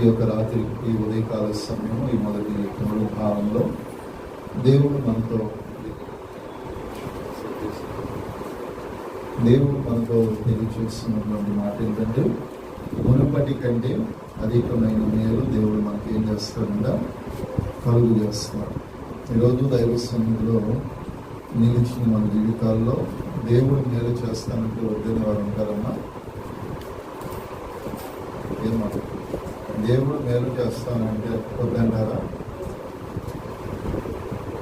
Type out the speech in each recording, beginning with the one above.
ఈ యొక్క రాత్రి ఈ ఉదయకాల సమయం ఈ మొదటి మూడు దేవుడు మనతో దేవుడు మనతో తెలియజేస్తున్నటువంటి మాట ఏంటంటే మునుపటి కంటే అధికమైన మేలు దేవుడు మనకి ఏం చేస్తాడంటే? కలుగు చేస్తున్నాడు ఈరోజు దైవ సన్నిధిలో నిలిచిన మన జీవితాల్లో దేవుడు మేలు చేస్తానంటే వద్దని వారు ఉంటారమ్మా? ఏమా దేవుడు మేలు చేస్తానంటే వద్దంటారా?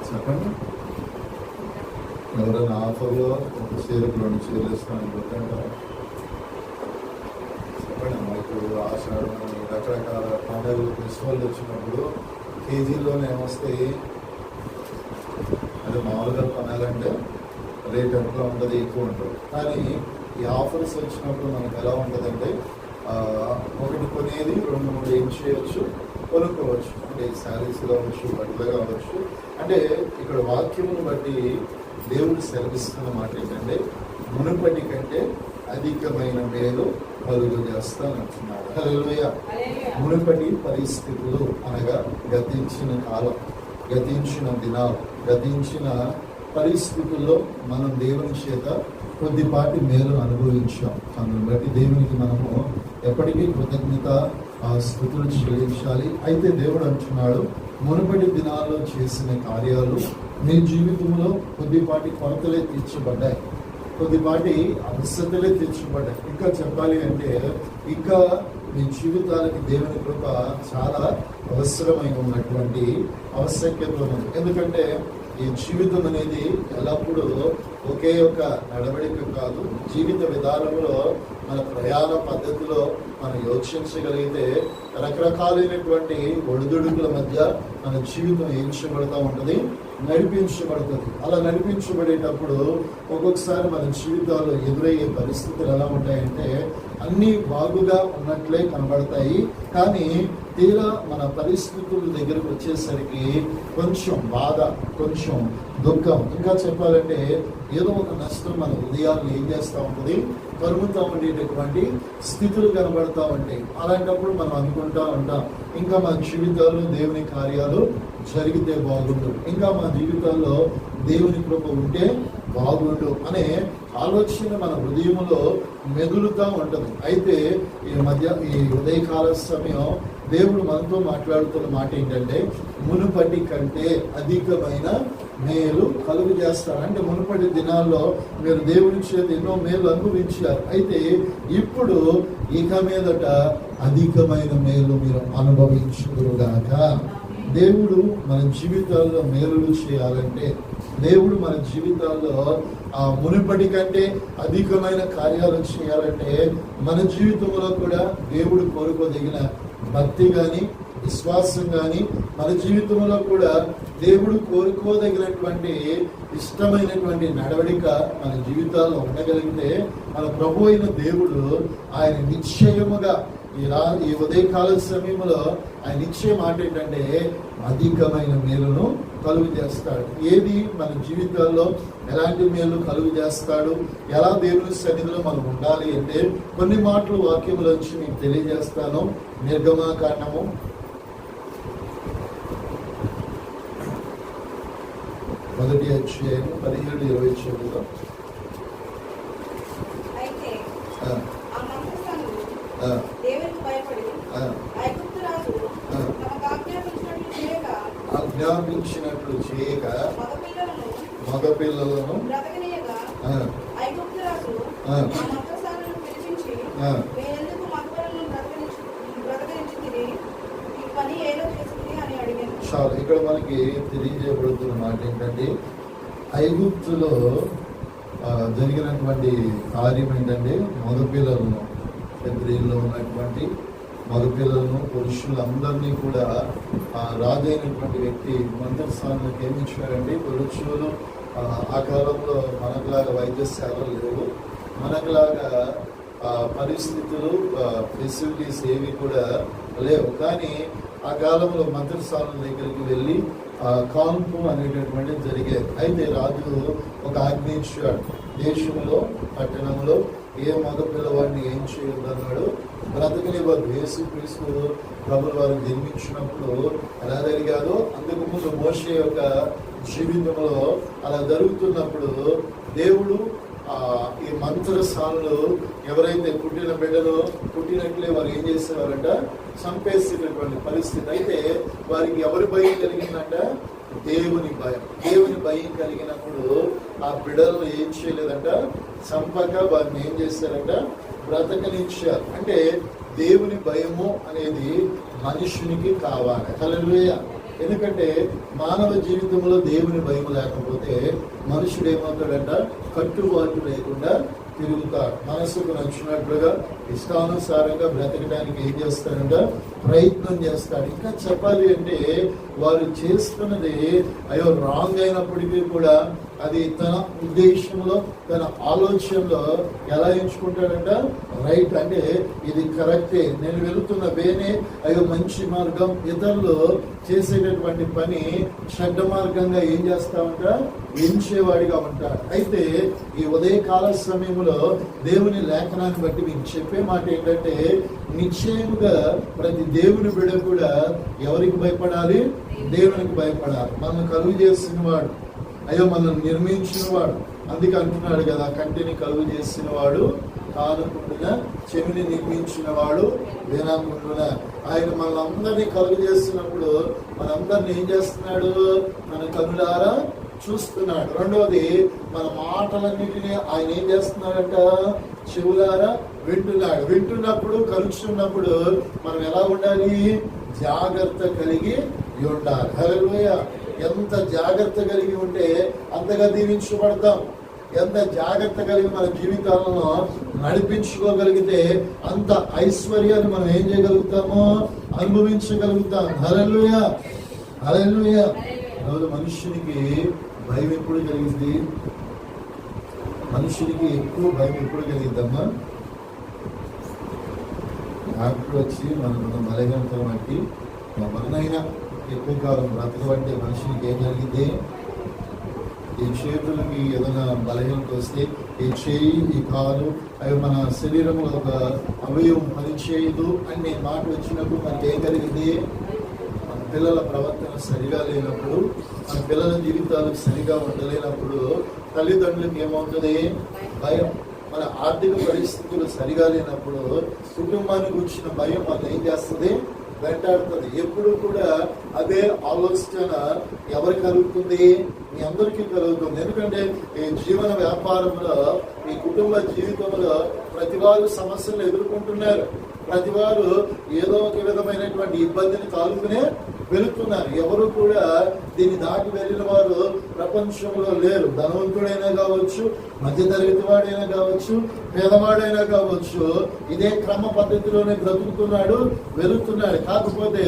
చెప్పండి. ఎవరైనా ఆఫర్లో ఒక చీరకు రెండు చీరలు ఇస్తానని వద్దంటారా? చెప్పండి అమ్మా ఇప్పుడు ఆషాఢం రకరకాల పండుగలు ఫెస్టివల్ వచ్చినప్పుడు కేజీల్లోనే ఏమొస్తాయి అది మామూలుగా కొనాలంటే రేట్ ఎక్కువ ఉంటుంది ఎక్కువ ఉంటుంది. కానీ ఈ ఆఫర్స్ వచ్చినప్పుడు మనకు ఎలా ఉంటుందంటే ఒకటి కొనేది రెండు మూడు ఏం చేయొచ్చు? కొనుక్కోవచ్చు. అంటే శారీస్ కావచ్చు బట్టలు కావచ్చు అంటే ఇక్కడ వాక్యమును బట్టి దేవుడు సెలవిస్తున్న మాట ఏంటంటే మునుపటి కంటే అధికమైన మేలు కలుగు చేస్తానంటున్నాడు. హల్లెలూయా. మునుపటి పరిస్థితులు అనగా గతించిన కాలం గతించిన దినాలు గతించిన పరిస్థితుల్లో మనం దేవుని చేత కొద్దిపాటి మేలు అనుభవించాం. అందుని బట్టి దేవునికి మనము ఎప్పటికీ కృతజ్ఞత ఆ స్థుతులు చెల్లించాలి. అయితే దేవుడు అంటున్నాడు మునుపటి దినాల్లో చేసిన కార్యాలు మీ జీవితంలో కొద్దిపాటి కొరతలే తీర్చబడ్డాయి. కొద్దిపాటి అవసరతలే తీర్చబడ్డాయి. ఇంకా చెప్పాలి అంటే ఇంకా మీ జీవితాలకి దేవుని కృప చాలా అవసరమై ఉన్నటువంటి ఆవశ్యకత ఉంది. ఎందుకంటే ఈ జీవితం అనేది ఎల్లప్పుడూ ఒకే ఒక నడవడిక కాదు జీవిత విధానంలో మన ప్రయాణ పద్ధతిలో మనం యోచించగలిగితే రకరకాలైనటువంటి ఒడిదుడుకుల మధ్య మన జీవితం ఏంచబడుతూ ఉంటుంది నడిపించబడుతుంది. అలా నడిపించబడేటప్పుడు ఒక్కొక్కసారి మన జీవితాల్లో ఎదురయ్యే పరిస్థితులు ఎలా ఉంటాయంటే అన్నీ బాగుగా ఉన్నట్లే కనబడతాయి. కానీ తీరా మన పరిస్థితుల దగ్గరకు వచ్చేసరికి కొంచెం బాధ కొంచెం దుఃఖం. ఇంకా చెప్పాలంటే ఏదో ఒక నష్టం మన హృదయాన్ని ఏం చేస్తూ ఉంటుంది? కరుగుతూ ఉండేటటువంటి స్థితులు కనబడతా ఉంటాయి. అలాంటప్పుడు మనం అనుకుంటా ఉంటాం ఇంకా మా జీవితాల్లో దేవుని కార్యాలు జరిగితే బాగుండు. ఇంకా మా జీవితాల్లో దేవుని కృప ఉంటే బాగుండు. అనే ఆలోచన మన హృదయంలో మెదులుతూ ఉంటుంది. అయితే ఈ మధ్య ఈ ఉదయకాల సమయం దేవుడు మనతో మాట్లాడుతున్న మాట ఏంటంటే మునుపటి కంటే అధికమైన మేలు కలుగు చేస్తారు అంటే మునుపటి దినాల్లో మీరు దేవుడి చేత ఎన్నో మేలు అనుభవించారు. అయితే ఇప్పుడు ఇక మీదట అధికమైన మేలు మీరు అనుభవించుదురుగాక. దేవుడు మన జీవితాల్లో మేలులు చేయాలంటే దేవుడు మన జీవితాల్లో ఆ మునుపటి కంటే అధికమైన కార్యాలు చేయాలంటే మన జీవితంలో కూడా దేవుడు కోరుకోదగిన భక్తి కానీ విశ్వాసం కానీ మన జీవితంలో కూడా దేవుడు కోరుకోదగినటువంటి ఇష్టమైనటువంటి నడవడిక మన జీవితాల్లో ఉండగలిగితే మన ప్రభు అయిన దేవుడు ఆయన నిశ్చయముగా ఈ రా ఈ ఉదయకాల సమయంలో ఆయన ఇచ్చే మాట ఏంటంటే అధికమైన మేలును కలుగు చేస్తాడు. ఏది మన జీవితాల్లో ఎలాంటి మేలు కలుగు చేస్తాడు? ఎలా దేవుని సన్నిధిలో మనం ఉండాలి అంటే కొన్ని మాటలు వాక్యములోంచి మీకు తెలియజేస్తాను. నిర్గమాకాండము మొదటి అధ్యాయం పదిహేడు ఇరవై చెడులో అయితే ఆ, ఆ మంత్రస్థానులు ఆ, దేవునికి భయపడి ఆ, ఐగుప్తు రాజు ఆ. తమకు ఆజ్ఞాపించినట్లు చేయక ఆజ్ఞాపించినట్లు చేయక మగపిల్లలను మగపిల్లలను బ్రతకనీయగా ఆ, ఐగుప్తు రాజు ఆ. ఆ మంత్రస్థానులను పిలిపించి ఆ. మీరెందుకు మగపిల్లలను బ్రతకనించి బ్రతకనించి తిని ఈ పని ఏదో చేసింది అని ఇక్కడ మనకి తెలియజేయబడుతున్న మాట ఏంటంటే ఐగుప్తులో జరిగినటువంటి కార్యం ఏంటంటే మగపిల్లలను స్త్రీల్లో ఉన్నటువంటి మగపిల్లలను పురుషులందరినీ కూడా ఆ, రాజైనటువంటి వ్యక్తి మంత్రస్థానానికి ఏమి ఇచ్చారంటే పురుషులు ఆ, కాలంలో మనకులాగా వైద్యశాలలు లేవు. మనకులాగా పరిస్థితులు ఫెసిలిటీస్ ఏవి కూడా లేవు. కానీ ఆ కాలంలో మంత్రిస్థానం దగ్గరికి వెళ్ళి కాన్పు అనేటటువంటి జరిగేది అయితే రాజు ఒక ఆజ్ఞ ఇచ్చాడు. దేశంలో పట్టణంలో ఏ మగ పిల్లవాడిని ఏం చేయొద్దన్నాడు వారు యేసు క్రీస్తు ప్రభులు వారు జన్మించినప్పుడు ఎలా జరిగాదో అందుకు ముందు మోషే యొక్క జీవితంలో అలా జరుగుతున్నప్పుడు దేవుడు ఈ మంత్రసాలను ఎవరైతే పుట్టిన బిడ్డలు పుట్టినట్లే వారు ఏం చేసేవారంట? చంపేసేటటువంటి పరిస్థితి అయితే వారికి ఎవరి భయం కలిగిందంట? దేవుని భయం. దేవుని భయం కలిగినప్పుడు ఆ బిడలను ఏం చేయలేదంట? చంపక వారిని ఏం చేశారంట బ్రతకనిచ్చారు. అంటే దేవుని భయము అనేది మనుషునికి కావాలి. హల్లెలూయా. ఎందుకంటే మానవ జీవితంలో దేవుని భయం లేకపోతే మనుషుడు ఏమవుతాడంట? కట్టుబాటు లేకుండా తిరుగుతాడు మనసుకు నచ్చినట్లుగా ఇష్టానుసారంగా బ్రతకడానికి ఏం చేస్తాడంట ప్రయత్నం చేస్తాడు. ఇంకా చెప్పాలి అంటే వారు చేస్తున్నది అయ్యో రాంగ్ అయినప్పటికీ కూడా అది తన ఉద్దేశంలో తన ఆలోచనలో ఎలా ఎంచుకుంటాడంట? రైట్ అంటే ఇది కరెక్టే. నేను వెళుతున్న వేనే అయ్యో మంచి మార్గం. ఇతరులు చేసేటటువంటి పని చెడ్డ మార్గంగా ఏం చేస్తామంట ఎంచేవాడిగా ఉంటాడు. అయితే ఈ ఉదయకాల సమయంలో దేవుని లేఖనాన్ని బట్టి మీకు చెప్పే మాట ఏంటంటే నిశ్చయముగా ప్రతి దేవుని బిడ కూడా ఎవరికి భయపడాలి? దేవునికి భయపడాలి. మనం కలుగు చేసిన వాడు. అయ్యో మనం నిర్మించిన వాడు అందుకే అంటున్నాడు కదా కంటిని కలుగు చేసిన వాడు కానుకుంటున్న చెవిని నిర్మించిన వాడు వినకుంటున్న ఆయన మనందరినీ కలుగు చేస్తున్నప్పుడు మనందరిని ఏం చేస్తున్నాడు? మన కనులారా చూస్తున్నాడు. రెండవది మన మాటలన్నిటినీ ఆయన ఏం చేస్తున్నాడంట? చెవులారా వింటున్నాడు. వింటున్నప్పుడు కలుస్తున్నప్పుడు మనం ఎలా ఉండాలి? జాగ్రత్త కలిగి ఉండాలి. హలో ఎంత జాగ్రత్త కలిగి ఉంటే అంతగా దీవించబడతాం. ఎంత జాగ్రత్త కలిగి మన జీవితాలను నడిపించుకోగలిగితే అంత ఐశ్వర్యాన్ని మనం ఏం చేయగలుగుతామో? అనుభవించగలుగుతాం. హల్లెలూయా! హల్లెలూయా! రోజు మనుష్యునికి భయం ఎప్పుడు కలిగింది? మనుషునికి ఎక్కువ భయం ఎప్పుడు కలిగిద్దమ్మా డాక్టర్ వచ్చి మన మన బలహీనతలు బట్టి మననైనా ఎక్కువ కాలం బ్రతకబట్టే మనిషికి ఏం జరిగింది? ఈ చేతులకి ఏదైనా బలహీనత వస్తే ఈ చేయి ఈ కాలు అవి మన శరీరంలో ఒక అవయవం పనిచేయదు అనే మాట వచ్చినప్పుడు మనకి ఏం కలిగింది మన పిల్లల ప్రవర్తన సరిగా లేనప్పుడు మన పిల్లల జీవితాలు సరిగా ఉండలేనప్పుడు తల్లిదండ్రులకు ఏమవుతుంది? భయం. మన ఆర్థిక పరిస్థితులు సరిగా లేనప్పుడు కుటుంబానికి వచ్చిన భయం వాళ్ళు ఏం చేస్తుంది? వెంటాడుతుంది. ఎప్పుడు కూడా అదే ఆలోచన ఎవరు కలుగుతుంది? మీ అందరికీ కలుగుతుంది. ఎందుకంటే ఈ జీవన వ్యాపారంలో ఈ కుటుంబ జీవితంలో ప్రతి వారు సమస్యలు ఎదుర్కొంటున్నారు. ప్రతి వారు ఏదో ఒక విధమైనటువంటి ఇబ్బందిని తాలుకునే వెళుతున్నారు. ఎవరు కూడా దీన్ని దాటి వెళ్ళిన వారు ప్రపంచంలో లేరు. ధనవంతుడైనా కావచ్చు మధ్యతరగతి వాడైనా కావచ్చు పేదవాడైనా కావచ్చు ఇదే క్రమ పద్ధతిలోనే బ్రతుకుతున్నాడు వెళుతున్నాడు. కాకపోతే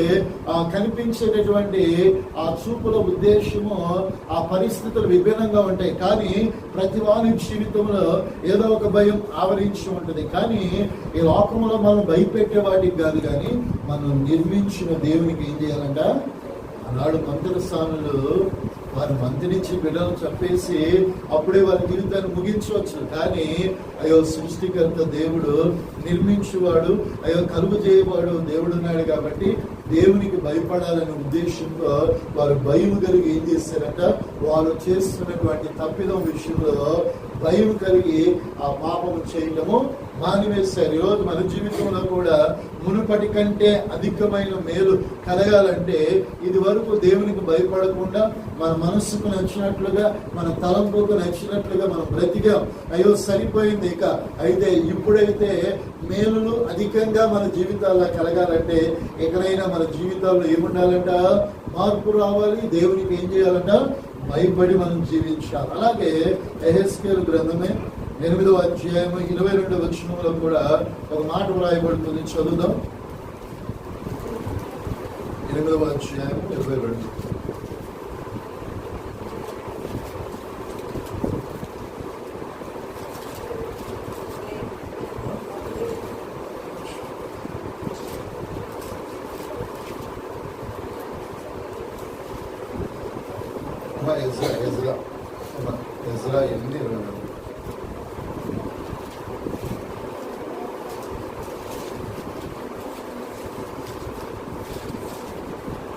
ఆ కనిపించేటటువంటి ఆ చూపుల ఉద్దేశము ఆ పరిస్థితులు విభిన్నంగా ఉంటాయి. కానీ ప్రతి వారి జీవితంలో ఏదో ఒక భయం ఆవరించి ఉంటుంది. కానీ ఈ లోకంలో మనం భయపెట్టే వాటికి కాదు కానీ మనం నిర్మించిన దేవునికి ఏం చేయాలంట ఆనాడు వారి వారు మంత్రించి బిడ్డలు చెప్పేసి అప్పుడే వారి జీవితాన్ని ముగించవచ్చు. కానీ అయ్యో సృష్టికర్త దేవుడు నిర్మించువాడు అయ్యో కలుగు చేయవాడు దేవుడు ఉన్నాడు కాబట్టి దేవునికి భయపడాలనే ఉద్దేశంతో వారు భయం కలిగి ఏం చేశారంట వారు చేస్తున్నటువంటి తప్పిదం విషయంలో భయం కలిగి ఆ పాపము చేయటము మానివేశారు ఈరోజు మన జీవితంలో కూడా మునుపటి కంటే అధికమైన మేలు కలగాలంటే ఇది వరకు దేవునికి భయపడకుండా మన మనస్సుకు నచ్చినట్లుగా మన తలంపుకు నచ్చినట్లుగా మనం బ్రతికాం. అయ్యో సరిపోయింది ఇక. అయితే ఇప్పుడైతే మేలులు అధికంగా మన జీవితాల్లో కలగాలంటే ఎక్కడైనా మన జీవితాల్లో ఏముండాలంట? మార్పు రావాలి. దేవునికి ఏం చేయాలంట? భయపడి మనం జీవించాలి. అలాగే ఎహెస్కేల్ గ్రంథమే ఎనిమిదవ అధ్యాయం ఇరవై రెండవ వచనంలో కూడా ఒక మాట వ్రాయబడుతుంది. చదువుదాం. ఎనిమిదవ అధ్యాయం ఇరవై రెండు ఎజ్రా ఎజ్రా అమ్మా, ఎజ్రా ఎనిమిది ఇరవై నాలుగు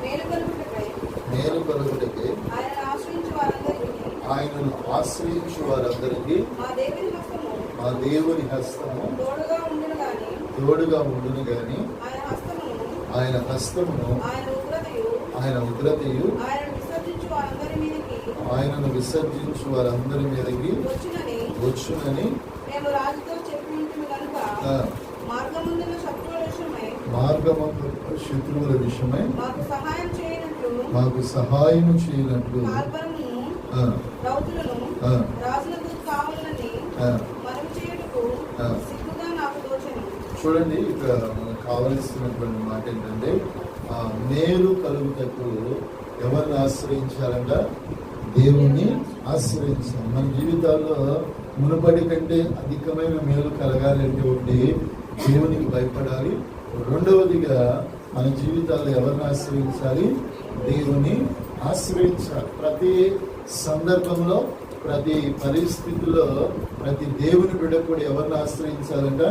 మేలు కలుగుటకై మేలు కలుగుటకి ఆయన ఆశ్రయించు వారందరికీ ఆయనను ఆశ్రయించు వారందరికీ మా దేవుని మా దేవుని హస్తము తోడుగా ఉండును గాని ఆయన హస్తమును ఆయన ఉగ్రతయు ఆయన ఉగ్రతయు ఆయనను విసర్జించు వారందరి మీదకి వచ్చునని ఆ, మార్గమందు శత్రువుల విషయమై మాకు సహాయం చేయనట్లు ఆ, రౌతులను ఆ, రాజులకు కావాలని ఆ. మనం చేయుటకు ఆ. సిగ్గుగా నాకు తోచను చూడండి ఇక్కడ మనకు కావలసినటువంటి మాట ఏంటంటే మేలు కలుగుటకు ఎవరిని ఆశ్రయించాలంట? దేవుణ్ణి ఆశ్రయించాలి. మన జీవితాల్లో మునుపటి కంటే అధికమైన మేలు కలగాలంటే ఒకటి దేవునికి భయపడాలి. రెండవదిగా మన జీవితాల్లో ఎవరిని ఆశ్రయించాలి? దేవుని ఆశ్రయించాలి. ప్రతి సందర్భంలో ప్రతి పరిస్థితిలో ప్రతి దేవుని బిడ్డ కూడా ఎవరిని ఆశ్రయించాలంట?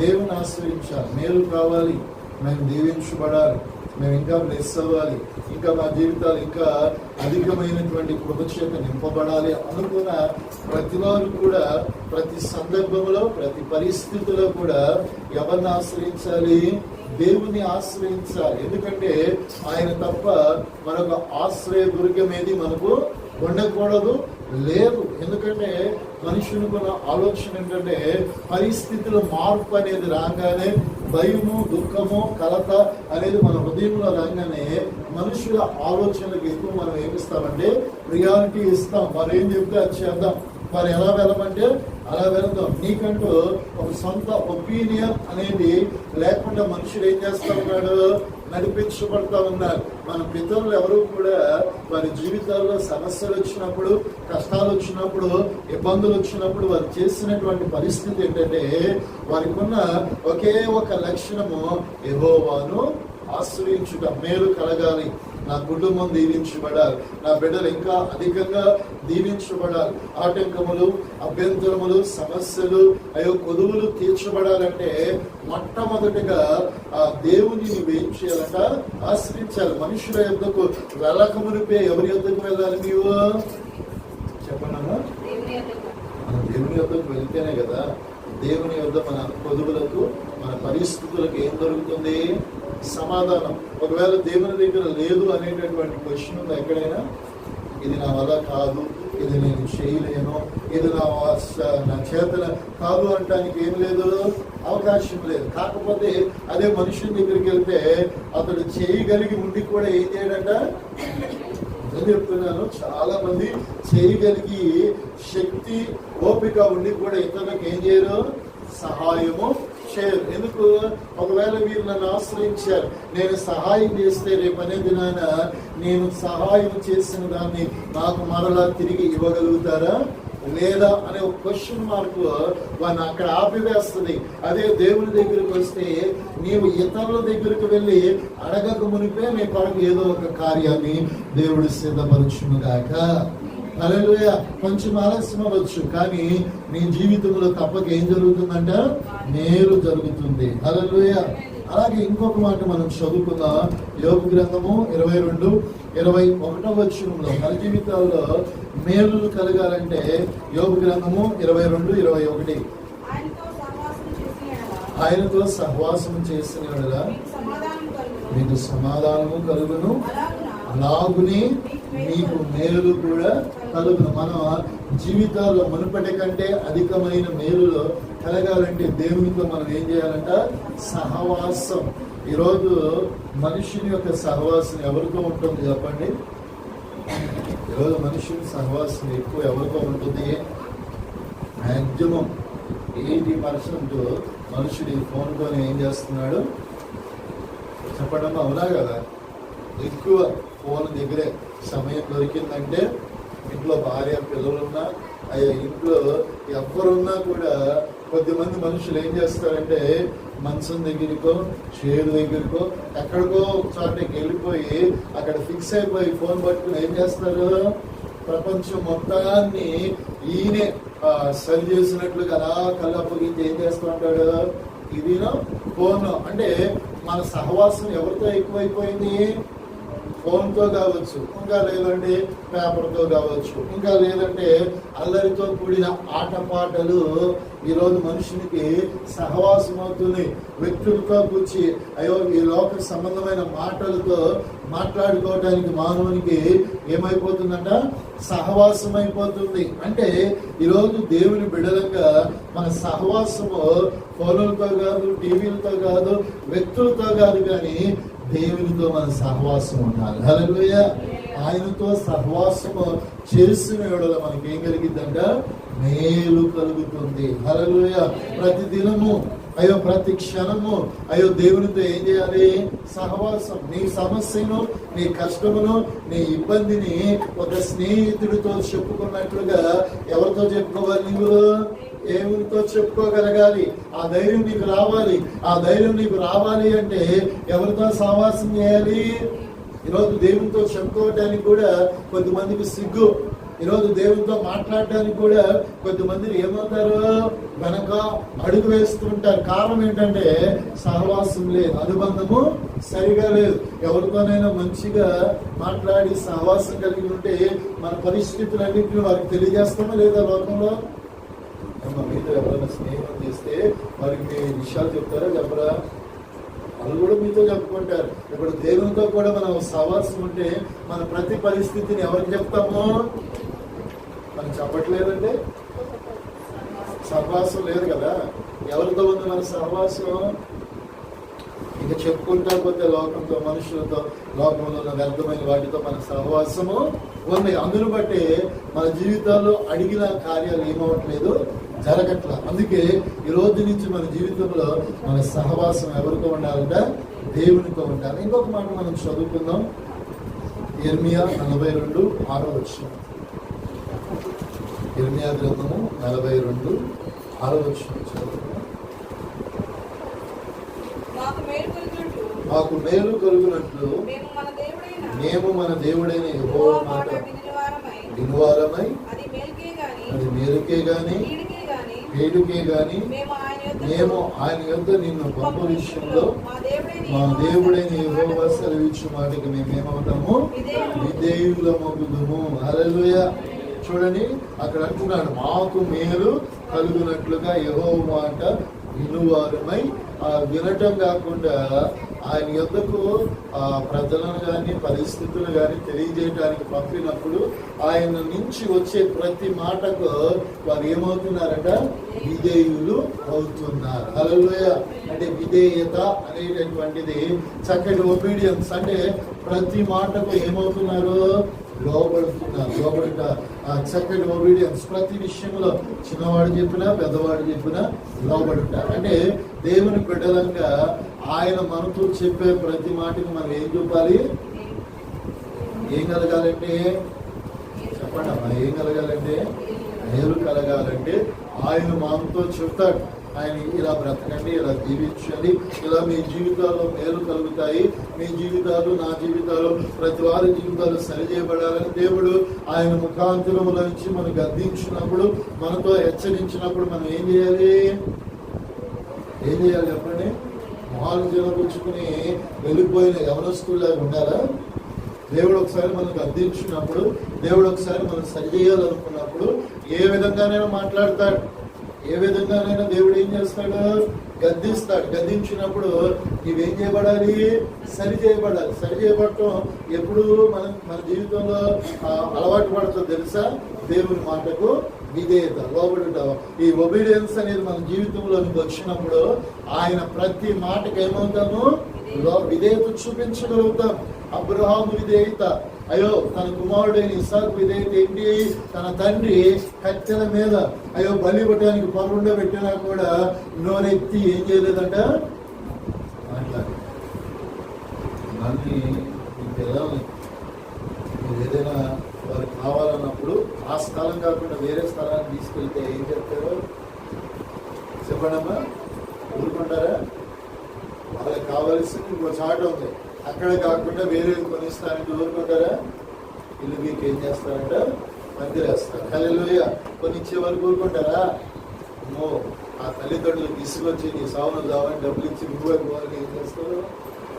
దేవుని ఆశ్రయించాలి. మేలు కావాలి. మేము దీవించబడాలి. మేము ఇంకా బ్లెస్ అవ్వాలి. ఇంకా మా జీవితాలు ఇంకా అధికమైనటువంటి కృపచేత నింపబడాలి అనుకున్న ప్రతి వారు కూడా ప్రతి సందర్భంలో ప్రతి పరిస్థితిలో కూడా ఎవరిని ఆశ్రయించాలి? దేవుని ఆశ్రయించాలి. ఎందుకంటే ఆయన తప్ప మరొక ఆశ్రయ దుర్గం ఏది మనకు ఉండకూడదు. లేదు. ఎందుకంటే మనుషులకున్న ఆలోచన ఏంటంటే పరిస్థితుల మార్పు అనేది రాగానే భయము దుఃఖము కలత అనేది మన హృదయంలో రాగానే మనుషుల ఆలోచనలకు ఎక్కువ మనం ఏమిస్తామంటే ప్రియారిటీ ఇస్తాం. వారు ఏం చెప్తే అది చేద్దాం. వారు ఎలా వెళ్ళమంటే అలా వెళ్దాం. నీకంటూ ఒక సొంత ఒపీనియన్ అనేది లేకుండా మనుషులు ఏం చేస్తా ఉన్నాడు నడిపించబడతా ఉన్నారు. మన పితరులు ఎవరు కూడా వారి జీవితాల్లో సమస్యలు వచ్చినప్పుడు కష్టాలు వచ్చినప్పుడు ఇబ్బందులు వచ్చినప్పుడు వారు చేసినటువంటి పరిస్థితి ఏంటంటే వారికి ఉన్న ఒకే ఒక లక్షణము యెహోవాను ఆశ్రయించుట మేలు కలగాలి. నా కుటుంబం దీవించబడాలి. నా బిడ్డలు ఇంకా అధికంగా దీవించబడాలి. ఆటంకములు అభ్యంతరములు సమస్యలు అయ్యో కొదువులు తీర్చబడాలంటే మొట్టమొదటిగా ఆ దేవుని నువ్వేం చేయాలంట? ఆశ్రయించాలి. మనుషుల యొద్దకు వెళ్ళకమునిపే ఎవరి యొద్దకు వెళ్ళాలి నీవు? చెప్పండమ్మా. దేవుని యొద్దకు. వెళ్తేనే కదా దేవుని యొద్ద మన పొదువులకు మన పరిస్థితులకు ఏం దొరుకుతుంది? సమాధానం. ఒకవేళ దేవుని దగ్గర లేదు అనేటటువంటి క్వశ్చన్ ఉంది ఎక్కడైనా? ఇది నా వల్ల కాదు ఇది నేను చేయలేను ఇది నా నా చేతన కాదు అంటానికి ఏం లేదు అవకాశం లేదు. కాకపోతే అదే మనుషుని దగ్గరికి వెళ్తే అతడు చేయగలిగి ఉండి కూడా ఏం చేయడంట? నేను చెప్తున్నాను చాలా మంది చేయగలిగి శక్తి ఓపిక ఉండి కూడా ఇతరులకు ఏం చేయరు? సహాయము చేయరు ఎందుకు? ఒకవేళ మీరు నన్ను ఆశ్రయించారు నేను సహాయం చేస్తే రేపనే దినాన నేను సహాయం చేసిన దాన్ని నాకు మరలా తిరిగి ఇవ్వగలుగుతారా? లేదా? అనే ఒక క్వశ్చన్ మార్క్ వాడిని అక్కడ ఆపివేస్తుంది. అదే దేవుని దగ్గరికి వస్తే నీవు ఇతరుల దగ్గరికి వెళ్ళి అడగక మునిపే నీ కొరకు ఏదో ఒక కార్యాన్ని దేవుడు సిద్ధపరచునుగాక అలలుయ కొంచెం ఆలస్యం అవ్వచ్చు. కానీ నీ జీవితంలో తప్పక ఏం జరుగుతుందంట మేలు జరుగుతుంది. అలలుయ అలాగే ఇంకొక మాట మనం చదువుకుందాం. యోగ గ్రంథము ఇరవై రెండు ఇరవై ఒకటో వచ్చంలో మన జీవితాల్లో మేలు కలగాలంటే యోగ గ్రంథము ఇరవై రెండు ఇరవై ఒకటి. ఆయనతో సహవాసం చేసిన మీకు సమాధానము కలుగును. అలాగునే మీకు మేలు కూడా కలుగును మన జీవితాల్లో మునుపటి కంటే అధికమైన మేలులో కలగాలంటే దేవునితో మనం ఏం చేయాలంట? సహవాసం. ఈరోజు మనుషుని యొక్క సహవాసం ఎవరితో ఉంటుంది చెప్పండి? ఈరోజు మనుషుని సహవాసం ఎక్కువ ఎవరితో ఉంటుంది? మ్యాక్సిమం ఎయిటీ పర్సెంట్ మనుషుడు ఈ ఫోన్తోనే ఏం చేస్తున్నాడు? చెప్పడం అవునా కదా? ఎక్కువ ఫోన్ దగ్గరే సమయం దొరికిందంటే ఇంట్లో భార్య పిల్లలున్నా అయ్యా ఇంట్లో ఎవరున్నా కూడా కొద్దిమంది మనుషులు ఏం చేస్తారంటే మంచం దగ్గరికో చేరు దగ్గరికో ఎక్కడికో ఒకసారి వెళ్ళిపోయి అక్కడ ఫిక్స్ అయిపోయి ఫోన్ పట్టుకుని ఏం చేస్తారు? ప్రపంచం మొత్తాన్ని ఈయనే సరి చేసినట్లుగా అలా కళ్ళప్పగించి ఏం చేస్తూ ఉంటాడు? ఇదినో ఫోన్. అంటే మన సహవాసం ఎవరితో ఎక్కువైపోయింది? ఫోన్తో కావచ్చు ఇంకా లేదంటే పేపర్తో కావచ్చు ఇంకా లేదంటే అల్లరితో కూడిన ఆటపాటలు ఈరోజు మనుషునికి సహవాసం అవుతుంది వ్యక్తులతో కూర్చి అయ్యో ఈ లోక సంబంధమైన మాటలతో మాట్లాడుకోవడానికి మానవునికి ఏమైపోతుందంట? సహవాసం అయిపోతుంది అంటే ఈరోజు దేవుని బిడలంగా మన సహవాసము ఫోన్లతో కాదు టీవీలతో కాదు వ్యక్తులతో కాదు కానీ దేవునితో మన సహవాసం ఉండాలి. హలోయ ఆయనతో సహవాసము చేసిన వేళలో మనకి ఏం కలిగిద్దంట? మేలు కలుగుతుంది. హల్లెలూయ. ప్రతి దినము అయ్యో ప్రతి క్షణము అయ్యో దేవునితో ఏం చేయాలి? సహవాసం. నీ సమస్యను నీ కష్టమును నీ ఇబ్బందిని ఒక స్నేహితుడితో చెప్పుకున్నట్లుగా ఎవరితో చెప్పుకోవాలి నీవు? దేవునితో చెప్పుకోగలగాలి. ఆ ధైర్యం నీకు రావాలి. ఆ ధైర్యం నీకు రావాలి అంటే ఎవరితో సహవాసం చేయాలి? ఈరోజు దేవునితో చెప్పుకోవటానికి కూడా కొద్దిమందికి సిగ్గు. ఈరోజు దేవునితో మాట్లాడడానికి కూడా కొద్దిమంది ఏమవుతారు వెనక అడుగు వేస్తుంటారు కారణం ఏంటంటే సహవాసం లేదు. అనుబంధము సరిగా లేదు. ఎవరితోనైనా మంచిగా మాట్లాడి సహవాసం కలిగి ఉంటే మన పరిస్థితులన్నింటినీ వారికి తెలియజేస్తామా లేదా లోకంలో అమ్మ మీతో ఎవరైనా స్నేహం చేస్తే వారికి మీ విషయాలు చెప్తారా? చెప్పరా? వాళ్ళు కూడా మీతో చెప్పుకుంటారు. ఇప్పుడు దేవునితో కూడా మనం సవాల్సి ఉంటే మన ప్రతి పరిస్థితిని ఎవరికి చెప్తామో? మనం చెప్పట్లేదంటే సహవాసం లేదు కదా. ఎవరితో ఉంది మన సహవాసం? ఇక చెప్పుకుంటా పోతే లోకంతో మనుషులతో లోకంలో ఉన్న వ్యర్థమైన వాటితో మన సహవాసము ఉంది. అందును బట్టి మన జీవితాల్లో అడిగిన కార్యాలు ఏమవట్లేదు? జరగట్ల. అందుకే ఈ రోజు నుంచి మన జీవితంలో మన సహవాసం ఎవరితో ఉండాలంట? దేవునితో ఉండాలి. ఇంకొక మాట మనం చదువుకుందాం. ఇర్మియా నలభై రెండు ఆరో వచ్చిన ఇర్మియా గ్రంథము నలభై రెండు ఆరో వచ్చిన చదువుకుందాం. మాకు మేలు కలిగినట్లు మేము మన దేవుడైన యెహోవా మాట వినువారమై అది మేలుకే గాని మేలుకే గాని మేము ఆయన యొద్ద నిన్ను పంపు విషయంలో మా దేవుడైన సెలవిచ్చు మాటకు మేమేమవుతాము? విధేయులము. విధేయులమగుదుము. హల్లెలూయా. చూడండి అక్కడ అంటున్నాడు మాకు మేలు కలుగునట్లుగా యహో మాట వినువారమై. ఆ వినటం కాకుండా ఆయన యొద్దకు ప్రజలను కానీ పరిస్థితులు కానీ తెలియజేయడానికి పంపినప్పుడు ఆయన నుంచి వచ్చే ప్రతి మాటకు వారు ఏమవుతున్నారట? విధేయులు అవుతున్నారు. అలలోయ అంటే విధేయత అనేటటువంటిది. చక్కటి ఒబీడియన్స్ అంటే ప్రతి మాటకు ఏమవుతున్నారు? లోబడుతున్నారు. లోబడుట. చక్కటి ఒబీడియన్స్ ప్రతి విషయంలో చిన్నవాడు చెప్పినా పెద్దవాడు చెప్పినా లోబడుట. అంటే దేవుని బిడ్డలంగా ఆయన మనతో చెప్పే ప్రతి మాటకి మనం ఏం చెప్పాలి? ఏం కలగాలంటే? చెప్పండి అమ్మా ఏం కలగాలంటే? మేలు కలగాలంటే ఆయన మనతో చెప్తాడు. ఆయన ఇలా బ్రతకండి ఇలా జీవించండి ఇలా మీ జీవితాల్లో మేలు కలుగుతాయి. మీ జీవితాలు నా జీవితాలు ప్రతి వారి జీవితాలు సరిచేయబడాలని దేవుడు ఆయన ముఖాంతరముల నుంచి మనం గద్దించినప్పుడు మనతో హెచ్చరించినప్పుడు మనం ఏం చేయాలి? ఏం చేయాలి చెప్పండి? మొహాలు జలపుచ్చుకుని వెళ్ళిపోయిన యవనస్తుల్లాగా ఉండాలా దేవుడు ఒకసారి మనకు అందించినప్పుడు దేవుడు ఒకసారి మనం సరిచేయాలనుకున్నప్పుడు ఏ విధంగానైనా మాట్లాడతాడు. ఏ విధంగానైనా దేవుడు ఏం చేస్తాడు? గద్దిస్తాడు. గద్దించినప్పుడు నీవేం చేయబడాలి? సరి చేయబడాలి. సరి చేయబడటం ఎప్పుడు మనం మన జీవితంలో అలవాటు పడుతుంది తెలుసా? దేవుని మాటకు విధేయత లోబడుట ఈ ఒబీడియన్స్ అనేది మన జీవితంలోనికి వచ్చినప్పుడు ఆయన ప్రతి మాటకు ఏమవుతాము? లో విధేయత చూపించగలుగుతాం. అబ్రహాము విధేయత. అయ్యో తన కుమారుడైన ఇసాకు విధేయత ఏంటి? తన తండ్రి కత్తెల మీద. అయ్యో బలి ఇవ్వటానికి పరుండ పెట్టినా కూడా నోరెత్తి ఏం చేయలేదంట మాట్లాడు దాన్ని ఈ పిల్లల్ని మీరు ఏదైనా వారికి కావాలన్నప్పుడు ఆ స్థలం కాకుండా వేరే స్థలానికి తీసుకెళ్తే ఏం చెప్తారో? చెప్పండమ్మా. ఊరుకుంటారా? వాళ్ళకి కావాల్సింది ఇంకో చాట ఉంది. అక్కడ కాకుండా వేరే కొనిస్తానికి ఊరుకుంటారా? ఇల్లు మీకు ఏం చేస్తారంట? మందిరేస్తారు హల్లెలూయా. కొన్ని ఇచ్చే వరకు ఊరుకుంటారా? అమ్మో ఆ తల్లిదండ్రులు తీసుకొచ్చి నీ సావును కావాలని డబ్బులు ఇచ్చి నువ్వే పోవాలి ఏం చేస్తారు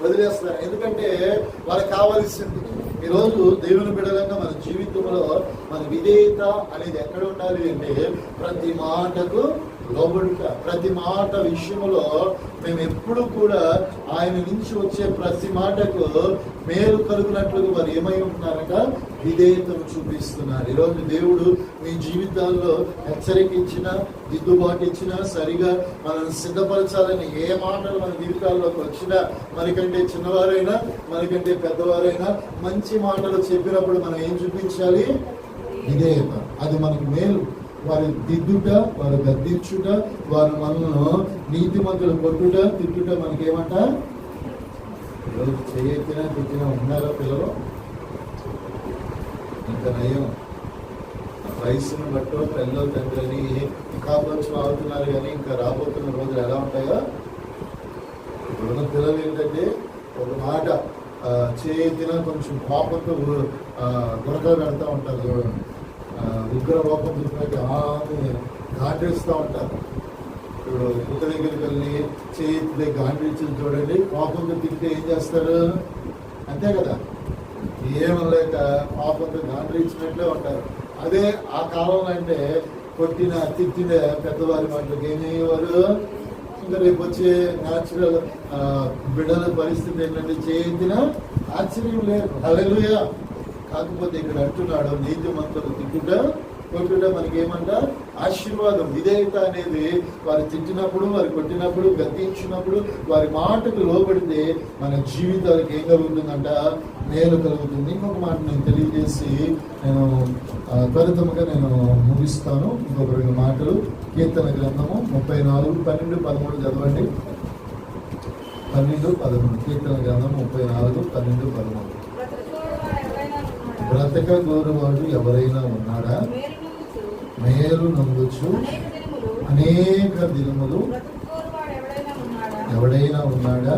వదిలేస్తారు. ఎందుకంటే వాళ్ళకి కావాల్సింది ఈరోజు దేవుని బిడలంగా మన జీవితంలో మన విధేయత అనేది ఎక్కడ ఉండాలి అంటే ప్రతి మాటకు లోబడుట ప్రతి మాట విషయంలో మేము ఎప్పుడు కూడా ఆయన నుంచి వచ్చే ప్రతి మాటకు మేలు కలుగునట్లుగా వారు ఏమై ఉంటున్నారట విధేయతను చూపిస్తున్నారు. ఈరోజు దేవుడు మీ జీవితాల్లో హెచ్చరిక ఇచ్చిన దిద్దుబాటు ఇచ్చినా సరిగా మనల్ని సిద్ధపరచాలని ఏ మాటలు మన జీవితాల్లోకి వచ్చినా మనకంటే చిన్నవారైనా మనకంటే పెద్దవారైనా మంచి మాటలు చెప్పినప్పుడు మనం ఏం చూపించాలి? విధేయత. అది మనకు మేలు. వారి దిద్దుట వారు గద్దించుట వారు మనల్ని నీతిమంతులు కొట్టుట తిట్టుట మనకేమంట? ఈరోజు చేయెత్తినా తిట్టినా ఉన్నారో పిల్లలు? ఇంకా నయం. వయసును బట్టో పిల్లలు తండ్రిని అని కాపొచ్చు అవుతున్నారు కానీ ఇంకా రాబోతున్న రోజులు ఎలా ఉంటాయో ఇప్పుడున్న పిల్లలు ఏంటంటే ఒక మాట చేతిన కొంచెం కోపంతో గురకలు పెడతా ఉంటారు చూడండి. ఉగ్ర కోపం చూసినట్టు ఆమె ఉంటారు. ఇప్పుడు కుక్క దగ్గరికి వెళ్ళి చేతి గాండ్రించి చూడండి. కోపంతో తింటే ఏం చేస్తారు? అంతే కదా. ఏమనలేక పాపంతో గాండ్రించినట్లే ఉంటారు. అదే ఆ కాలంలో అంటే కొట్టిన తిట్టిన పెద్దవారి మాటలకు ఏం ఇంకా రేపు వచ్చే న్యాచురల్ బిడ్డల పరిస్థితి ఏంటంటే చేయించిన ఆశ్చర్యం లేదు. హల్లెలూయా! కాకపోతే ఇక్కడ అంటున్నాడు నీతి మంత్రులు తిట్టుట కొట్టుట మనకి ఏమంట? ఆశీర్వాదం. విధేయత అనేది వారు తిట్టినప్పుడు వారు కొట్టినప్పుడు గద్దించినప్పుడు వారి మాటకు లోబడితే మన జీవితాలకు ఏం కలుగుతుందంట? మేలు కలుగుతుంది. ఇంకొక మాట నేను తెలియజేసి నేను త్వరితముగా నేను ముగిస్తాను. ఇంకొక రెండు మాటలు. కీర్తన గ్రంథము ముప్పై నాలుగు పన్నెండు పదమూడు చదవండి. పన్నెండు పదమూడు. కీర్తన గ్రంథం ముప్పై నాలుగు పన్నెండు పదమూడు? బ్రతక గోరువాడు ఎవరైనా ఉన్నాడా? మేలు నొందుచు. మేలు నందుచు అనేక దినములు. ఎవడైనా ఉన్నాడా?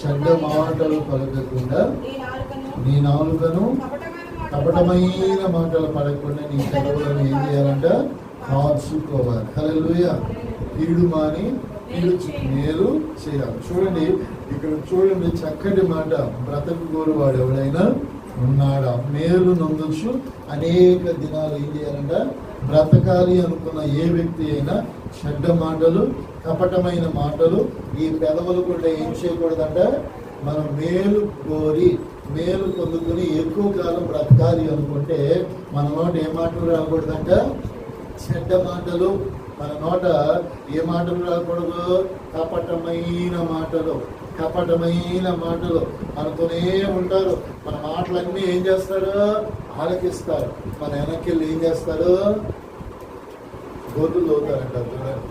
చెడ్డ మాటలు పలుకుకుండా. నీ నాలుకను. కపటమైన మాటలు పడకుండా నీ పెదవులను ఏం చేయాలంట? కాచుకోవాలి. హల్లెలూయా. కీడు మాని కీడు మేలు చేయాలి. చూడండి ఇక్కడ చూడండి చక్కటి మాట. బ్రతకు కోరు వాడు ఎవడైనా ఉన్నాడా? మేలు నొందొచ్చు అనేక దినాలు ఏం చేయాలంట? బ్రతకాలి అనుకున్న ఏ వ్యక్తి అయినా చెడ్డ మాటలు కపటమైన మాటలు ఈ పెదవులు కూడా ఏం చేయకూడదంట? మనం మేలు కోరి మేలు పొందుకుని ఎక్కువ కాలం బ్రతకాలి అనుకుంటే మన నోట ఏ మాటలు రాకూడదంట? చెడ్డ మాటలు. మన నోట ఏ మాటలు రాకూడదు? కపటమైన మాటలు. కపటమైన మాటలు అనుకునే ఉంటారు. మన మాటలన్నీ ఏం చేస్తారు? ఆలకిస్తారు. మన వెనక్కి వెళ్ళి ఏం చేస్తారు? గోతులు అవుతారంటారు చూడండి.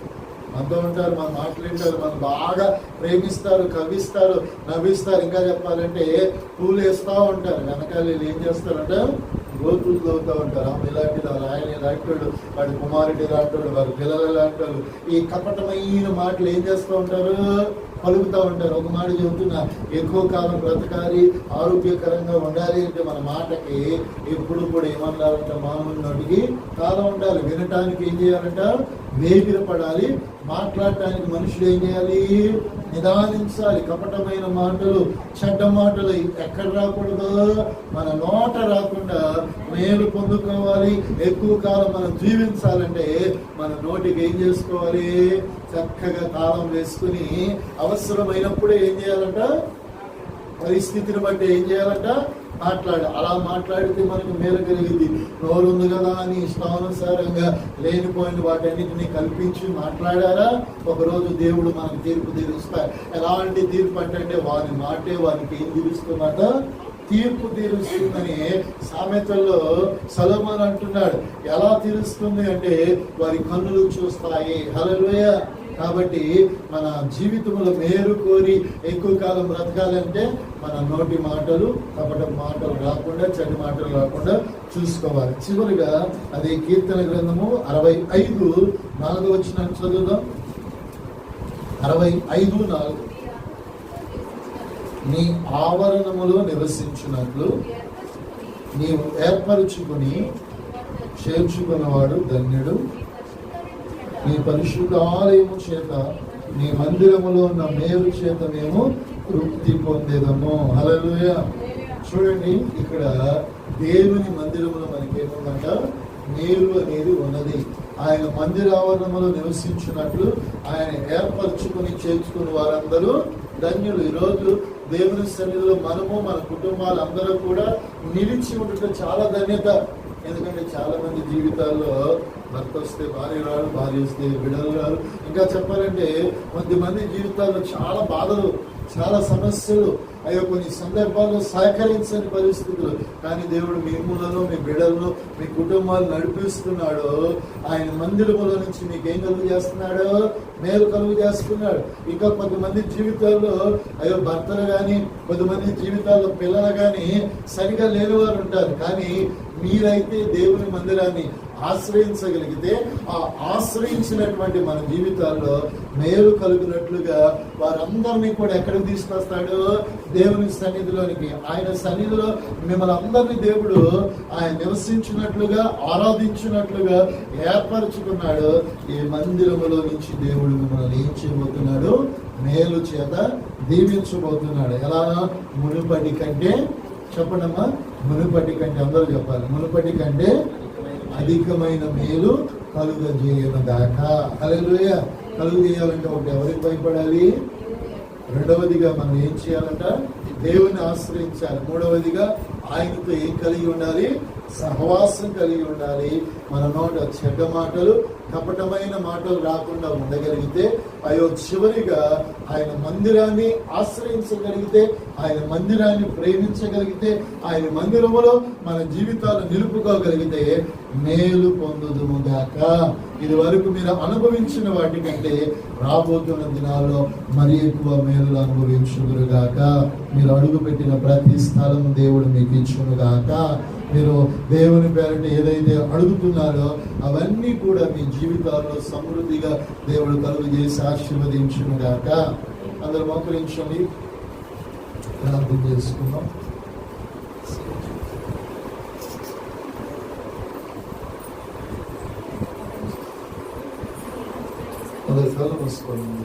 మనతో ఉంటారు మన మాటలు వింటారు మనం బాగా ప్రేమిస్తారు కవిస్తారు నవ్విస్తారు. ఇంకా చెప్పాలంటే పూలు వేస్తూ ఉంటారు. వెనకాల ఏం చేస్తారంటే గోతులు తోగుతూ ఉంటారు. ఆమె ఇలాంటిది వాళ్ళ ఆయన ఇలాంటి వాడి కుమారుడు ఇలాంటి వారి పిల్లలు ఇలాంటి వాళ్ళు. ఈ కపటమైన మాటలు ఏం చేస్తూ ఉంటారు? పలుకుతూ ఉంటారు. ఒక మాట చెబుతున్నా ఎక్కువ కాలం బ్రతకాలి ఆరోగ్యకరంగా ఉండాలి అంటే మన మాటకి ఎప్పుడు కూడా ఏమన్నారంట మామూలు నోటికి కాలం ఉండాలి. వినటానికి ఏం చేయాలంట వేగిరపడాలి మాట్లాడటానికి మనుషులు ఏం చేయాలి? నిదానించాలి. కపటమైన మాటలు చెడ్డ మాటలు ఎక్కడ రాకూడదు? మన నోట రాకుండా మేలు పొందుకోవాలి. ఎక్కువ కాలం మనం జీవించాలంటే మన నోటికి ఏం చేసుకోవాలి? చక్కగా తాళం వేసుకుని అవసరమైనప్పుడే ఏం చేయాలంట? పరిస్థితిని బట్టి ఏం చేయాలంట? మాట్లాడు. అలా మాట్లాడితే మనకు మేలు కలిగింది. నోరు ఉంది కదా అని ఇష్టానుసారంగా లేనిపోయిన వాటన్నిటిని కల్పించి మాట్లాడారా? ఒకరోజు దేవుడు మనకు తీర్పు తీరుస్తాడు. ఎలాంటి తీర్పు అంటే వారి మాటే వారికి ఏం తీరుస్తున్నట తీర్పు తీరుస్తుందని సామెతల్లో సలమాన్ అంటున్నాడు. ఎలా తీరుస్తుంది అంటే వారి కన్నులు చూస్తాయి. హలలోయ కాబట్టి మన జీవితంలో మేలు కోరి ఎక్కువ కాలం బ్రతకాలంటే మన నోటి మాటలు కపట మాటలు రాకుండా చెడు మాటలు రాకుండా చూసుకోవాలి. చివరిగా అది కీర్తన గ్రంథము అరవై ఐదు నాలుగు వచ్చిన చదువుదాం. అరవై ఐదు నాలుగు. నీ ఆవరణములో నివసించినట్లు నీవు ఏర్పరుచుకుని చేర్చుకున్నవాడు ధన్యుడు. నీ పరిశుద్ధ ఆలయము చేత నీ మందిరములో ఉన్న మేలు చేత మేము తృప్తి పొందేదము. హల్లెలూయా. చూడండి ఇక్కడ దేవుని మందిరములో మనకేముందంట మేలు అనేది ఉన్నది. ఆయన మందిర ఆవరణములో నివసించినట్లు ఆయన ఏర్పరచుకుని చేర్చుకుని వారందరూ ధన్యులు. ఈరోజు దేవుని సన్నిధిలో మనము మన కుటుంబాలు అందరూ కూడా నిలిచి ఉండటం చాలా ధన్యత. ఎందుకంటే చాలా మంది జీవితాల్లో భర్త వస్తే భార్య రాడు భార్య వస్తే బిడ్డలు రాడు ఇంకా చెప్పాలంటే కొంతమంది జీవితాల్లో చాలా బాధలు చాలా సమస్యలు అయ్యో కొన్ని సందర్భాల్లో సహకరించని పరిస్థితులు. కానీ దేవుడు మీ మూలలో మీ బిడలను మీ కుటుంబాలు నడిపిస్తున్నాడు. ఆయన మందిరముల నుంచి మీకు ఏం కలుగు చేస్తున్నాడు? మేలు కలుగు చేస్తున్నాడు. ఇంకా కొంతమంది జీవితాల్లో అయ్యో భర్తలు కానీ కొంతమంది జీవితాల్లో పిల్లలు కానీ సరిగా లేని వారు ఉంటారు. కానీ మీరైతే దేవుని మందిరాన్ని ఆశ్రయించగలిగితే ఆ ఆశ్రయించినటువంటి మన జీవితాల్లో మేలు కలుగునట్లుగా వారందరినీ కూడా ఎక్కడికి తీసుకొస్తాడు? దేవుని సన్నిధిలోనికి. ఆయన సన్నిధిలో మిమ్మల్ని అందరినీ దేవుడు ఆయన నివసించినట్లుగా ఆరాధించినట్లుగా ఏర్పరచుకున్నాడు. ఈ మందిరములో నుంచి దేవుడు మిమ్మల్ని ఏం చేయబోతున్నాడు? మేలు చేత దీవించబోతున్నాడు. ఎలా? మునుపటి కంటే చెప్పండమ్మా. మునుపటి కంటే అందరూ చెప్పాలి. మునుపటి కంటే అధికమైన మేలు కలుగజేయను దాకా అలెలుయ కలుగు చేయాలంటే ఒకటి ఎవరికి భయపడాలి? రెండవదిగా మనం ఏం చేయాలంట? దేవుని ఆశ్రయించాలి. మూడవదిగా ఆయనతో ఏం కలిగి ఉండాలి? సహవాసం కలిగి ఉండాలి. మన నోట చెడ్డ మాటలు కపటమైన మాటలు రాకుండా ఉండగలిగితే అయ్యో చివరిగా ఆయన మందిరాన్ని ఆశ్రయించగలిగితే ఆయన మందిరాన్ని ప్రేమించగలిగితే ఆయన మందిరములో మన జీవితాలు నిలుపుకోగలిగితే మేలు పొందుదుముగాక ఇది వరకు మీరు అనుభవించిన వాటికంటే రాబోతున్న దినాల్లో మరి ఎక్కువ మేలు అనుభవించుదురు గాక. మీరు అడుగుపెట్టిన ప్రతి స్థలం దేవుడు మీకు ఇచ్చునుగాక మీరు దేవుని పేరిట ఏదైతే అడుగుతున్నారో అవన్నీ కూడా మీ జీవితాల్లో సమృద్ధిగా దేవుడు కలుగు చేసి ఆశీర్వదించునుగాక అందరు మోకరించండి ప్రార్థన చేసుకున్నాం అందరు కళ్ళు మూసుకోండి